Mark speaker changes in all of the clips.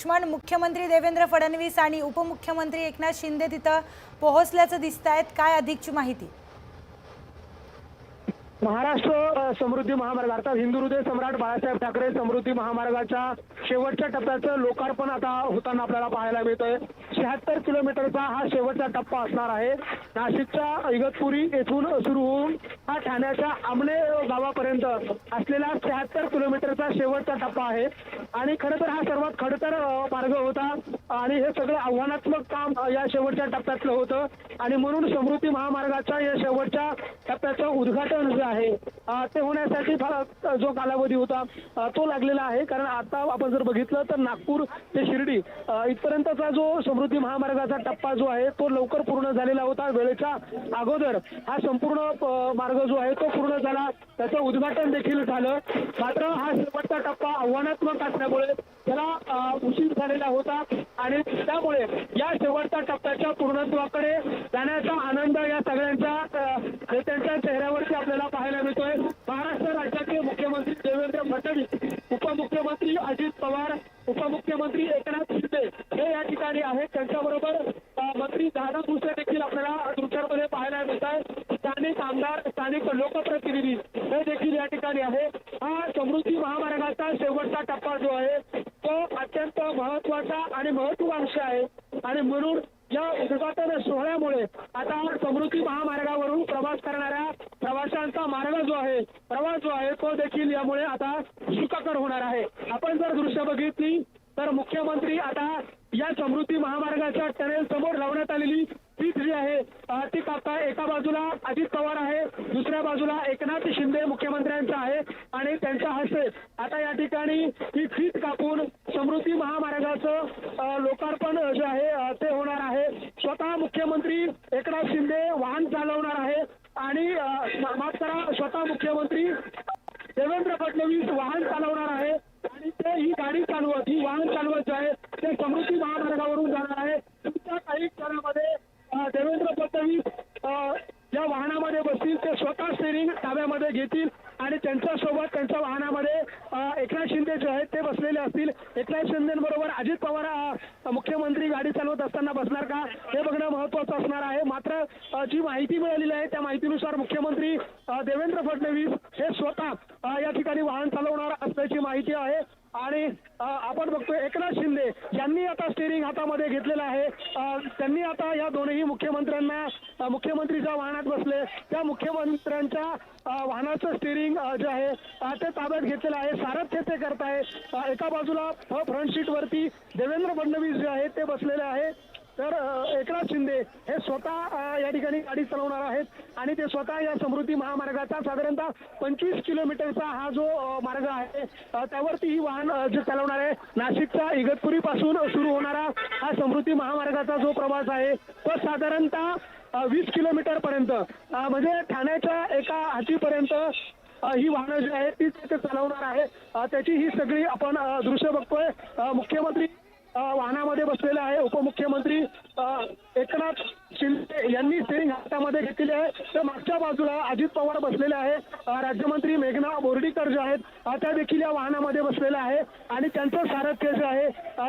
Speaker 1: लक्ष्मण मुख्यमंत्री देवेंद्र फडणवीस आणि उपमुख्यमंत्री एकनाथ शिंदे तिथं पोहोचल्याचं दिसत आहेत काय अधिकची माहिती?
Speaker 2: महाराष्ट्र समृद्धी महामार्ग. अर्थात हिंदू हृदय सम्राट बाळासाहेब ठाकरे समृद्धी महामार्गाच्या शेवटच्या टप्प्याचं लोकार्पण आता होताना आपल्याला पाहायला मिळतंय. शहात्तर किलोमीटरचा हा शेवटचा टप्पा असणार आहे. नाशिकच्या इगतपुरी येथून सुरू होऊन हा ठाण्याच्या आमणे गावापर्यंत असलेला शहात्तर किलोमीटरचा शेवटचा टप्पा आहे. आणि खरं तर हा सर्वात खडतर मार्ग होता. आणि हे सगळं आव्हानात्मक काम या शेवटच्या टप्प्यातलं होतं. आणि म्हणून समृद्धी महामार्गाच्या या शेवटच्या टप्प्याचं उद्घाटन आहे. ते होण्यासाठी फार जो कालावधी होता तो लागलेला आहे. कारण आता आपण जर बघितलं तर नागपूर ते शिर्डी इथपर्यंतचा जो समृद्धी महामार्गाचा टप्पा जो आहे तो लवकर पूर्ण झालेला होता. वेळेच्या अगोदर हा संपूर्ण मार्ग जो आहे तो पूर्ण झाला. त्याचं उद्घाटन देखील झालं. मात्र हा शेवटचा टप्पा आव्हानात्मक असल्यामुळे त्याला उशीर झालेला होता. आणि त्यामुळे या शेवटच्या टप्प्याच्या पूर्णत्वाकडे जाण्याचा आनंद या सगळ्यांच्या अ, नेत्यांच्या चेहऱ्यावरती आपल्याला पाहायला मिळतोय महाराष्ट्र राज्याचे मुख्यमंत्री देवेंद्र फडणवीस उपमुख्यमंत्री अजित पवार उपमुख्यमंत्री एकनाथ शिंदे हे या ठिकाणी आहेत. त्यांच्याबरोबर मंत्री दादा भुसे देखील आपल्याला दृश्यांमध्ये पाहायला मिळत आहे स्थानिक आमदार स्थानिक लोकप्रतिनिधी हे देखील या ठिकाणी आहे हा समृद्धी महामार्गाचा शेवटचा टप्पा जो आहे तो अत्यंत महत्त्वाचा आणि महत्वाकांक्षी आहे. आणि म्हणून या उद्घाटन सोहळ्यामुळे आता समृद्धी महामार्गावरून प्रवास करणाऱ्या प्रवाशांचा मार्ग जो आहे प्रवास जो आहे तो देखील यामुळे आता सुखकर होणार आहे. आपण जर दृश्य बघितली तर मुख्यमंत्री आता या समृद्धी महामार्गाच्या टनेल समोर लावण्यात आलेली फीत जी आहे. ती कापता एका बाजूला अजित पवार आहे दुसऱ्या बाजूला एकनाथ शिंदे मुख्यमंत्र्यांचा आहे आणि त्यांच्या हस्ते आता या ठिकाणी ही फीत कापून समृद्धी महामार्गाचं लोकार्पण जे आहे ते होणार आहे. स्वतः मुख्यमंत्री एकनाथ शिंदे वाहन चालवणार आहे. आणि अ, माफ करा स्वतः मुख्यमंत्री देवेंद्र फडणवीस वाहन चालवणार आहे. आणि ते ही गाडी चालवत ही वाहन चालवत जे आहे ते समृद्धी महामार्गावरून जाणार आहे तुमच्या काही क्षणामध्ये अ, देवेंद्र फडणवीस अ, या वाहनामध्ये बसतील ते स्वतः स्टेरिंग ताब्यामध्ये घेतील आणि त्यांच्यासोबत त्यांच्या वाहनामध्ये एकनाथ शिंदे जे आहेत ते बसलेले असतील. एकनाथ शिंदेबरोबर अजित पवार मुख्यमंत्री गाडी चालवत असताना बसणार का? हे बघणं महत्वाचं असणार आहे. मात्र जी माहिती मिळालेली आहे त्या माहितीनुसार मुख्यमंत्री देवेंद्र फडणवीस हे स्वतः या ठिकाणी वाहन चालवणार असल्याची माहिती आहे. आणि आपण बघतोय एकनाथ शिंदे यांनी आता स्टेरिंग हातामध्ये घेतलेलं आहे. त्यांनी आता या दोनही मुख्यमंत्र्यांना मुख्यमंत्रीच्या वाहनात बसले. त्या मुख्यमंत्र्यांच्या वाहनाचं स्टेरिंग जे आहे ते ताब्यात घेतलेलं आहे. सारथ्य ते करताय. एका बाजूला फ्रंट सीट वरती देवेंद्र फडणवीस जे आहे ते बसलेले आहे तर एकनाथ शिंदे हे स्वतः या ठिकाणी गाडी चालवणार आहेत आणि ते स्वतः या समृद्धी महामार्गाचा साधारणतः पंचवीस किलोमीटरचा हा जो मार्ग आहे त्यावरती ही वाहन जे चालवणार आहे नाशिकच्या इगतपुरी पासून सुरू होणारा हा समृद्धी महामार्गाचा जो प्रवास आहे तो साधारणतः वीस किलोमीटर पर्यंत म्हणजे ठाण्याच्या एका हातीपर्यंत ही वाहनं जी आहेत ती ते चालवणार आहे. त्याची ही सगळी आपण दृश्य बघतोय. मुख्यमंत्री वाहनामध्ये बसलेले आहे उपमुख्यमंत्री. एकनाथ शिंदे यांनी स्टेरिंग हातामध्ये घेतलेली आहे. तर मागच्या बाजूला अजित पवार बसलेले आहे. राज्यमंत्री मेघना बोर्डीकर जे आहेत त्या देखील या वाहनामध्ये बसलेले आहे. आणि त्यांचं सारथ्य जे आहे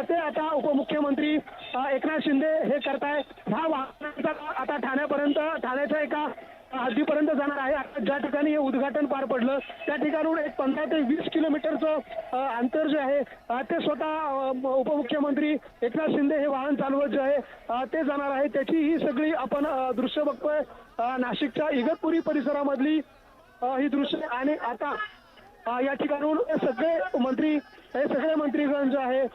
Speaker 2: ते आता उपमुख्यमंत्री एकनाथ शिंदे हे करताय. ह्या वाहनाचा आता ठाण्यापर्यंत ठाण्याच्या एका हद्दीपर्यंत जाणार आहे. आता ज्या ठिकाणी हे उद्घाटन पार पडलं त्या ठिकाणून एक पंधरा ते वीस किलोमीटरचं अंतर जे आहे ते स्वतः उपमुख्यमंत्री एकनाथ शिंदे हे वाहन चालवत जे आहे ते जाणार आहे. त्याची ही सगळी आपण दृश्य बघतोय. नाशिकच्या इगतपुरी परिसरामधली ही दृश्य. आणि आता या ठिकाणून सगळे मंत्री हे सगळे मंत्रीगण जे आहे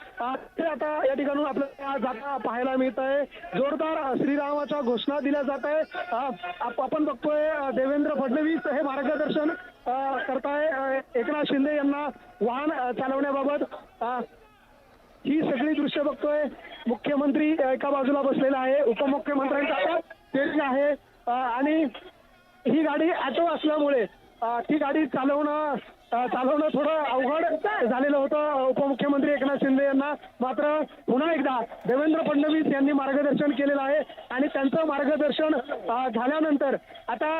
Speaker 2: ते आता या ठिकाणून आपल्याला जाता पाहायला मिळत आहे. जोरदार श्रीरामाच्या घोषणा दिल्या जात आहे. आपण बघतोय देवेंद्र फडणवीस हे मार्गदर्शन करताय. एकनाथ शिंदे यांना वाहन चालवण्याबाबत ही सगळी दृश्य बघतोय. मुख्यमंत्री एका बाजूला बसलेला आहे. उपमुख्यमंत्र्यांचा आता आहे. आणि ही गाडी ऑटो असल्यामुळे ती गाडी चालवणं चालवणं थोडं अवघड झालेलं होतं. उपमुख्यमंत्री एकनाथ शिंदे यांना मात्र पुन्हा एकदा देवेंद्र फडणवीस यांनी मार्गदर्शन केलेलं आहे आणि त्यांचं मार्गदर्शन झाल्यानंतर आता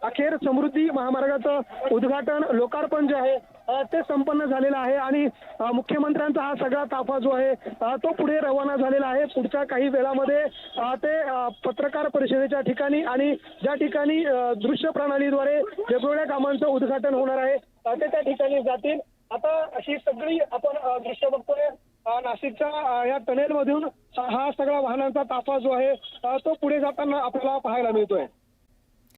Speaker 2: अखेर समृद्धी महामार्गाचं उद्घाटन लोकार्पण जे आहे ते संपन्न झालेलं आहे आणि मुख्यमंत्र्यांचा हा सगळा ताफा जो आहे तो पुढे रवाना झालेला आहे. पुढच्या काही वेळामध्ये ते पत्रकार परिषदेच्या ठिकाणी आणि ज्या ठिकाणी दृश्य प्रणालीद्वारे वेगवेगळ्या कामांचं उद्घाटन होणार आहे ते त्या ठिकाणी जातील. आता अशी सगळी आपण दृश्य बघतोय. नाशिकच्या या टनेलमधून हा सगळा वाहनांचा ताफा जो आहे तो पुढे जाताना आपल्याला पाहायला मिळतोय.